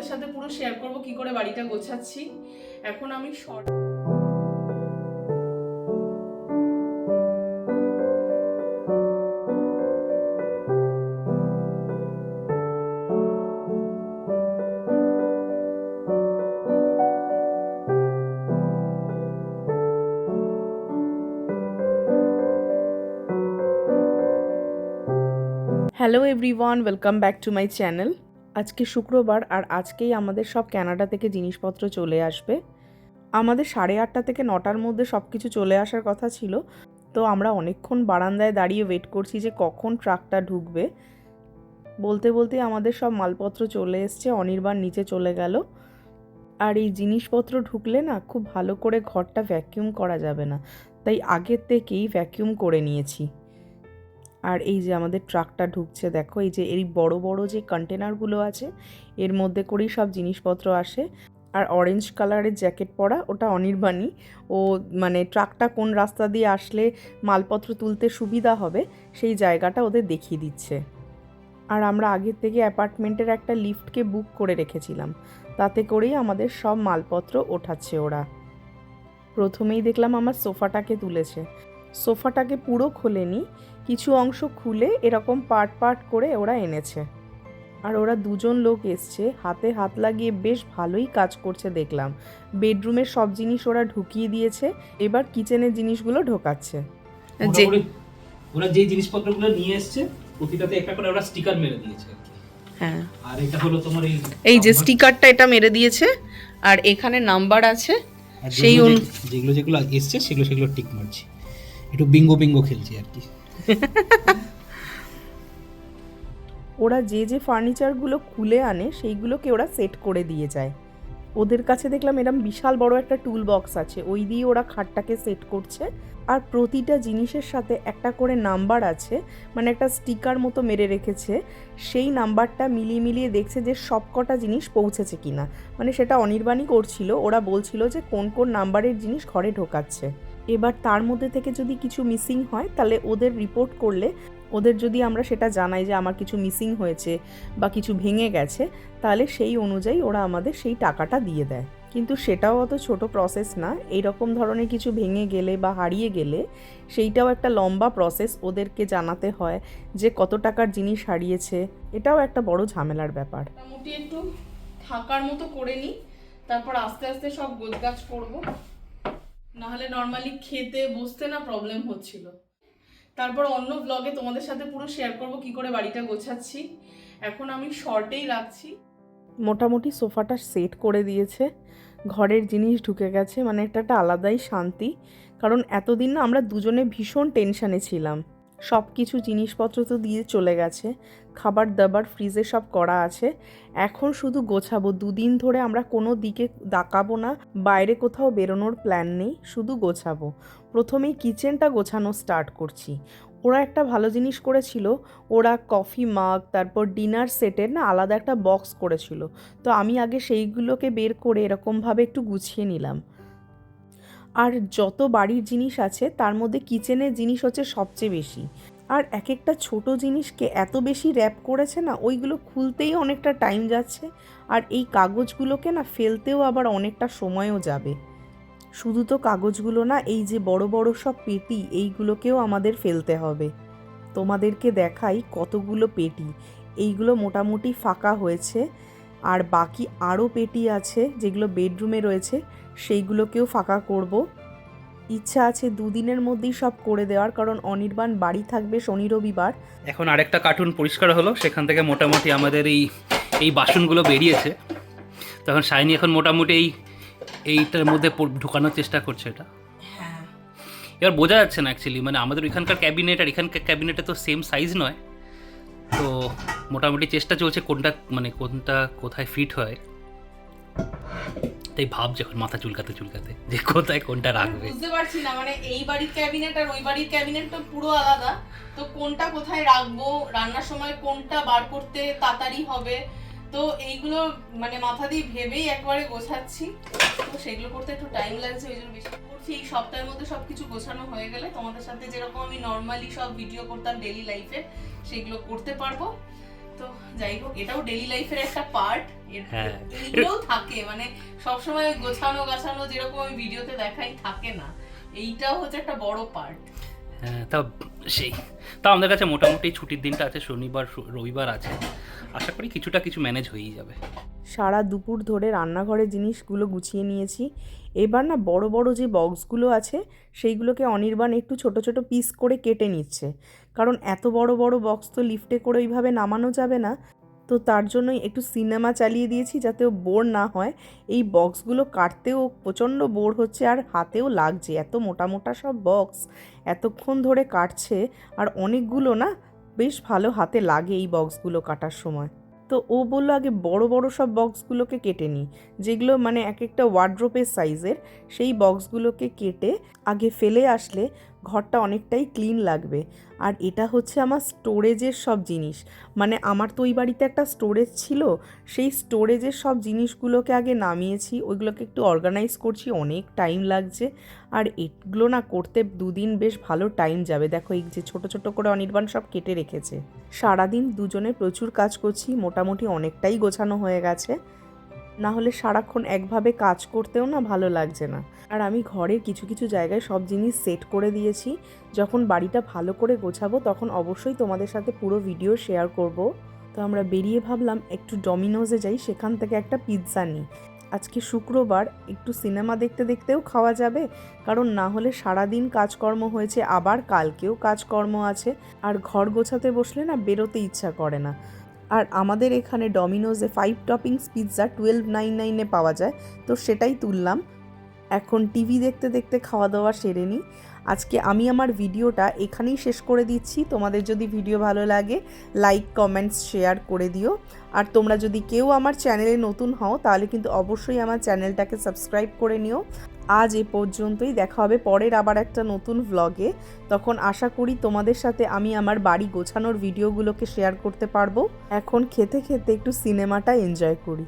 তোমাদের সাথে পুরো শেয়ার করব কি করে বাড়িটা গোছাচ্ছি। এখন আমি short hello everyone welcome back to my channel আজকে শুক্রবার আর আজকেই আমাদের সব ক্যানাডা থেকে জিনিসপত্র চলে আসবে। আমাদের সাড়ে আটটা থেকে নটার মধ্যে সব কিছু চলে আসার কথা ছিল। তো আমরা অনেকক্ষণ বারান্দায় দাঁড়িয়ে ওয়েট করছি যে কখন ট্রাকটা ঢুকবে। বলতে বলতে আমাদের সব মালপত্র চলে এসছে, অনির্বাণ নিচে চলে গেল। আর এই জিনিসপত্র ঢুকলে না খুব ভালো করে ঘরটা ভ্যাকিউম করা যাবে না। তাই আগের থেকেই ভ্যাকিউম করে নিয়েছি। আর এই যে আমাদের ট্রাকটা ঢুকছে, দেখো, এই যে এই বড় বড় যে কন্টেনারগুলো আছে, এর মধ্যে করেই সব জিনিসপত্র আসে। আর অরেঞ্জ কালারের জ্যাকেট পরা, ওটা অনির্বাণী। ও মানে ট্রাকটা কোন রাস্তা দিয়ে আসলে মালপত্র তুলতে সুবিধা হবে, সেই জায়গাটা ওদের দেখিয়ে দিচ্ছে। আর আমরা আগের থেকে অ্যাপার্টমেন্টের একটা লিফটকে বুক করে রেখেছিলাম। তাতে করেই আমাদের সব মালপত্র ওঠাচ্ছে ওরা। প্রথমেই দেখলাম আমার সোফাটাকে তুলেছে। সোফাটাকে পুরো খোলেনি কিছু অংশ খুলে এরকম পার্ট পার্ট করে ওরা এনেছে। আর ওরা দুজন লোক এসছে হাতে হাত লাগিয়ে বেশ ভালোই কাজ করছে দেখলাম। বেডরুমের সব জিনিস ওরা ঢুকিয়ে দিয়েছে এবার কিচেনের জিনিসগুলো ঢোকাচ্ছে। যে ওরা যে জিনিসপত্রগুলো নিয়ে এসছে প্রতিটাতে একটা করে ওরা স্টিকার মেরে দিয়েছে হ্যাঁ। আর এটা হলো তোমার এই এই যে স্টিকারটা এটা মেরে দিয়েছে আর এখানে নাম্বার আছে সেই যেগুলো যেগুলো যেগুলো এসছে সেগুলো সেগুলো টিক মারছি। একটু বিঙ্গো বিঙ্গো খেলছি আর কি। ওরা যে যে ফার্নিচারগুলো খুলে আনে, সেইগুলোকে ওরা সেট করে দিয়ে যায়। ওদের কাছে দেখলাম এরম বিশাল বড় একটা টুল বক্স আছে। ওই দিয়ে ওরা খাটটাকে সেট করছে। আর প্রতিটা জিনিসের সাথে একটা করে নাম্বার আছে মানে একটা স্টিকার মতো মেরে রেখেছে। সেই নাম্বারটা মিলিয়ে মিলিয়ে দেখছে যে সবকটা জিনিস পৌঁছেছে কিনা। মানে সেটা অনির্বাণই করছিল। ওরা বলছিল যে কোন কোন নাম্বারের জিনিস ঘরে ঢোকাচ্ছে। এবার তার মধ্যে থেকে যদি কিছু মিসিং হয়, তাহলে ওদের রিপোর্ট করলে, ওদের যদি আমরা সেটা জানাই যে আমার কিছু মিসিং হয়েছে বা কিছু ভেঙে গেছে, তাহলে সেই অনুযায়ী ওরা আমাদের সেই টাকাটা দিয়ে দেয়। কিন্তু সেটাও অত ছোট প্রসেস না। এই রকম ধরনের কিছু ভেঙে গেলে বা হারিয়ে গেলে, সেইটাও একটা লম্বা প্রসেস ওদেরকে জানাতে হয় যে কত টাকার জিনিস হারিয়েছে। এটাও একটা বড় ঝামেলার ব্যাপার। মোটামুটি একটু থাকার মতো করে নিই। তারপর আস্তে আস্তে সব গোছগাছ করব। নাহলে নর্মালি খেতে বসতে না প্রবলেম হচ্ছিল। তারপর অন্য ব্লগে তোমাদের সাথে পুরো শেয়ার করব কি করে বাড়িটা গোছাচ্ছি। এখন আমি শর্টেই রাখছি। মোটামুটি সোফাটা সেট করে দিয়েছে। ঘরের জিনিস ঢুকে গেছে মানে একটা একটা আলাদাই শান্তি। কারণ এতদিন না আমরা দুজনে ভীষণ টেনশানে ছিলাম। সব কিছু জিনিসপত্র তো দিয়ে চলে গেছে। খাবার দাবার ফ্রিজে সব করা আছে। এখন শুধু গোছাবো। দুদিন ধরে আমরা কোনো দিকে তাকাবো না, বাইরে কোথাও বেরোনোর প্ল্যান নেই, শুধু গোছাবো। প্রথমেই কিচেনটা গোছানো স্টার্ট করছি। ওরা একটা ভালো জিনিস করেছিল, ওরা কফি মাগ তারপর ডিনার সেটের না আলাদা একটা বক্স করেছিল। তো আমি আগে সেইগুলোকে বের করে এরকমভাবে একটু গুছিয়ে নিলাম। আর যত বাড়ির জিনিস আছে, তার মধ্যে কিচেনের জিনিস হচ্ছে সবচেয়ে বেশি। আর এক একটা ছোট জিনিসকে এত বেশি র্যাপ করেছে না, ওইগুলো খুলতেই অনেকটা টাইম যাচ্ছে, আর এই কাগজগুলোকে না ফেলতেও আবার অনেকটা সময়ও যাবে। শুধু তো কাগজগুলো না, এই যে বড় বড় সব পেটি, এইগুলোকেও আমাদের ফেলতে হবে। তোমাদেরকে দেখাই কতগুলো পেটি। এইগুলো মোটামুটি ফাঁকা হয়েছে, আর বাকি আরও পেটি আছে, যেগুলো বেডরুমে রয়েছে সেইগুলোকেও ফাঁকা করব। ইচ্ছা আছে দুদিনের মধ্যেই সব করে দেওয়ার কারণ অনির্বাণ বাড়ি থাকবে শনি রবিবার। এখন আরেকটা কার্টুন পরিষ্কার হলো সেখান থেকে মোটামুটি আমাদের এই এই বাসনগুলো বেরিয়েছে। তখন শাইনি এখন মোটামুটি এই এইটার মধ্যে ঢোকানোর চেষ্টা করছে এটা। হ্যাঁ। এবার বোঝা যাচ্ছে না অ্যাকচুয়ালি মানে আমাদের ওইখানকার ক্যাবিনেট আর এখানকার ক্যাবিনেটে তো সেম সাইজ নয়। তো মোটামুটি চেষ্টা চলছে কোনটা মানে কোনটা কোথায় ফিট হয়। তাই ভাব যখন মাথা চুলকাতে চুলকাতে যে কোথায় কোনটা রাখবে। বুঝতে পারছি না মানে এই বাড়ির ক্যাবিনেট আর ওই বাড়ির ক্যাবিনেট তো পুরো আলাদা। তো কোনটা কোথায় রাখব রান্নার সময় কোনটা বার করতে তাড়াতাড়ি হবে? তো এইগুলো মানে মাথা দিয়ে ভেবেই একবারে গোছাচ্ছি। তো সেগুলো করতে একটু টাইম লাগছে ওই জন্য বেশি করছি। এই সপ্তাহের মধ্যে সবকিছু গোছানো হয়ে গেলে তোমাদের সাথে যেরকম আমি নর্মালি সব ভিডিও করতাম ডেলি লাইফে সেগুলো করতে পারব। তো যাই হোক এটাও ডেলি লাইফের একটা পার্ট হ্যাঁ। থাকে মানে সবসময় গোছানো গাছানো যেরকম আমি ভিডিওতে দেখাই থাকে না। এইটাও হচ্ছে একটা বড় পার্ট হ্যাঁ তা সেই তা আমাদের কাছে মোটামুটি ছুটির দিনটা আছে শনিবার রবিবার আছে। আশা করি কিছুটা কিছু ম্যানেজ হয়েই যাবে। সারা দুপুর ধরে রান্নাঘরের জিনিসগুলো গুছিয়ে নিয়েছি। এবার না বড় বড় যে বক্সগুলো আছে সেইগুলোকে অনির্বাণ একটু ছোট ছোট পিস করে কেটে নিচ্ছে। কারণ এত বড় বড় বক্স তো লিফটে করে ওইভাবে নামানো যাবে না। তো তার জন্যই একটু সিনেমা চালিয়ে দিয়েছি যাতে ও বোর না হয়। এই বক্সগুলো কাটতেও প্রচণ্ড বোর হচ্ছে আর হাতেও লাগছে। এত মোটা মোটা সব বক্স, এতক্ষণ ধরে কাটছে আর অনেকগুলো না বেশ ভালো হাতে লাগে এই বক্সগুলো কাটার সময়। তো ও বলল, আগে বড় বড় সব বক্সগুলোকে কেটে নিই। যেগুলো মানে এক একটা ওয়ার্ড্রোপের সাইজের সেই বক্সগুলোকে কেটে আগে ফেলে আসলে ঘরটা অনেকটাই ক্লিন লাগবে। আর এটা হচ্ছে আমার স্টোরেজের সব জিনিস। মানে আমার তো ওই বাড়িতে একটা স্টোরেজ ছিল, সেই স্টোরেজের সব জিনিসগুলোকে আগে নামিয়েছি, ওইগুলোকে একটু অর্গানাইজ করছি, অনেক টাইম লাগছে। আর এগুলো না করতে দুদিন বেশ ভালো টাইম যাবে। দেখো এই যে ছোট ছোট করে অনির্বাণ সব কেটে রেখেছে। সারাদিন দুজনে প্রচুর কাজ করছি, মোটামুটি অনেকটাই গোছানো হয়ে গেছে। না হলে সারাক্ষণ একভাবে কাজ করতেও না ভালো লাগছে না। আর আমি ঘরের কিছু কিছু জায়গায় সব জিনিস সেট করে দিয়েছি। যখন বাড়িটা ভালো করে গোছাবো তখন অবশ্যই তোমাদের সাথে পুরো ভিডিও শেয়ার করব। তো আমরা বেরিয়ে ভাবলাম একটু ডমিনোজে যাই, সেখান থেকে একটা পিৎজা নিই। আজকে শুক্রবার, একটু সিনেমা দেখতে দেখতেও খাওয়া যাবে। কারণ না হলে সারাদিন কাজকর্ম হয়েছে, আবার কালকেও কাজকর্ম আছে। আর ঘর গোছাতে বসলে না বেরোতে ইচ্ছা করে না। আর আমাদের এখানে ডমিনোজে five toppings pizza twelve nine নাইনে পাওয়া যায়। তো সেটাই তুললাম। এখন টিভি দেখতে দেখতে খাওয়া দাওয়া সেরে নিই। আজকে আমি আমার ভিডিওটা এখানেই শেষ করে দিচ্ছি। তোমাদের যদি ভিডিও ভালো লাগে লাইক কমেন্টস শেয়ার করে দিও। আর তোমরা যদি কেউ আমার চ্যানেলে নতুন হও, তাহলে কিন্তু অবশ্যই আমার চ্যানেলটাকে সাবস্ক্রাইব করে নিও। আজ এ পর্যন্তই। দেখা হবে পরের আবার একটা নতুন ভ্লগে তখন আশা করি তোমাদের সাথে আমি আমার বাড়ি গোছানোর ভিডিওগুলোকে শেয়ার করতে পারব। এখন খেতে খেতে একটু সিনেমাটা এনজয় করি।